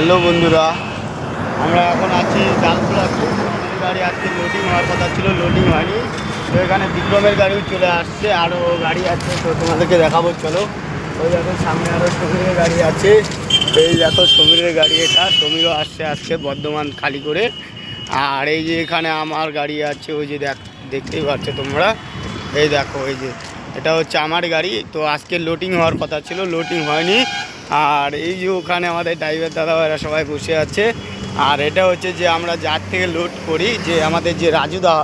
Hello বন্ধুরা, আমরা এখন আছি ডালপুরাতে আমাদের গাড়ি, আজকে লোডিং হওয়ার কথা ছিল লোডিং হয়নি। তো এখানে বিক্রমের গাড়িও চলে আসছে আরও গাড়ি আছে, তো তোমাদেরকে দেখাবো, চলো। ওই দেখো সামনে আরও সমীরের গাড়ি আছে। এই দেখো সমীরের গাড়ি এটা, সমীরও আসছে আজকে বর্ধমান খালি করে। আর এই যে এখানে আমার গাড়ি আছে, ওই যে দেখ, দেখতেই পাচ্ছ তোমরা। এই দেখো, এই যে, এটা হচ্ছে আমার গাড়ি। তো আজকে লোডিং হওয়ার কথা ছিল লোডিং হয়নি। আর এই যে ওখানে আমাদের ড্রাইভার দাদা ভাইরা সবাই বসে আছে। আর এটা হচ্ছে যে আমরা যার থেকে লোড করি, যে আমাদের যে রাজুদা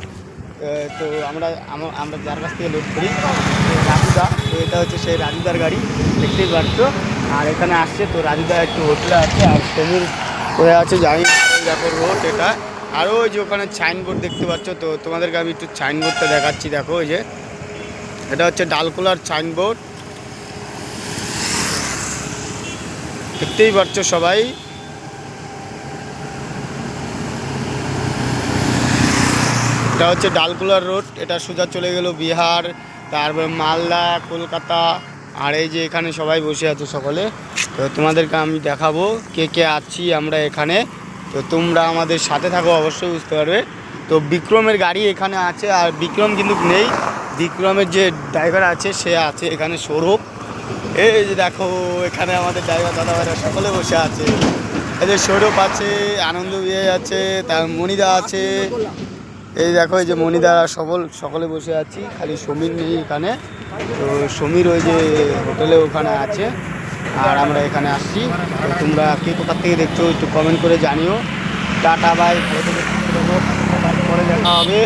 তো আমরা আমরা যার কাছ থেকে লোড করি রাজুদা, তো এটা হচ্ছে সেই রাজুদার গাড়ি, দেখতেই পাচ্ছ। আর এখানে আসছে, তো রাজুদা একটু হোটেলে আছে, আর সমীর কোথায় আছে জানি। দেখো রোড এটা। আরও ওই যে ওখানে সাইনবোর্ড দেখতে পাচ্ছ, তো তোমাদেরকে আমি একটু সাইনবোর্ডটা দেখাচ্ছি, দেখো ওই যে। এটা হচ্ছে ডালকোলার সাইনবোর্ড দেখতেই পাচ্ছ সবাই। এটা হচ্ছে ডালকুলার রোড, এটা সোজা চলে গেল বিহার, তারপরে মালদা, কলকাতা, আর এই যে এখানে সবাই বসে আছে সকলে। তো তোমাদেরকে আমি দেখাবো কে কে আছি আমরা এখানে। তো তোমরা আমাদের সাথে থাকো, অবশ্যই বুঝতে পারবে। তো বিক্রমের গাড়ি এখানে আছে, আর বিক্রম কিন্তু নেই। বিক্রমের যে ড্রাইভার আছে, সে আছে এখানে সৌরভ। এই যে দেখো, এখানে আমাদের ড্রাইভার দাদা ভাইরা সকলে বসে আছে। এই যে সৌরভ আছে, আনন্দ বিয়ে আছে, তার মনিদা আছে। এই দেখো, এই যে মনিদা সকল সকলে বসে আছি, খালি সমীর নেই এখানে। তো সমীর ওই যে হোটেলে ওখানে আছে, আর আমরা এখানে আসছি। তো তোমরা কে কোথার থেকে দেখছ, একটু কমেন্ট করে জানিও। Tata bye. পরে দেখা হবে।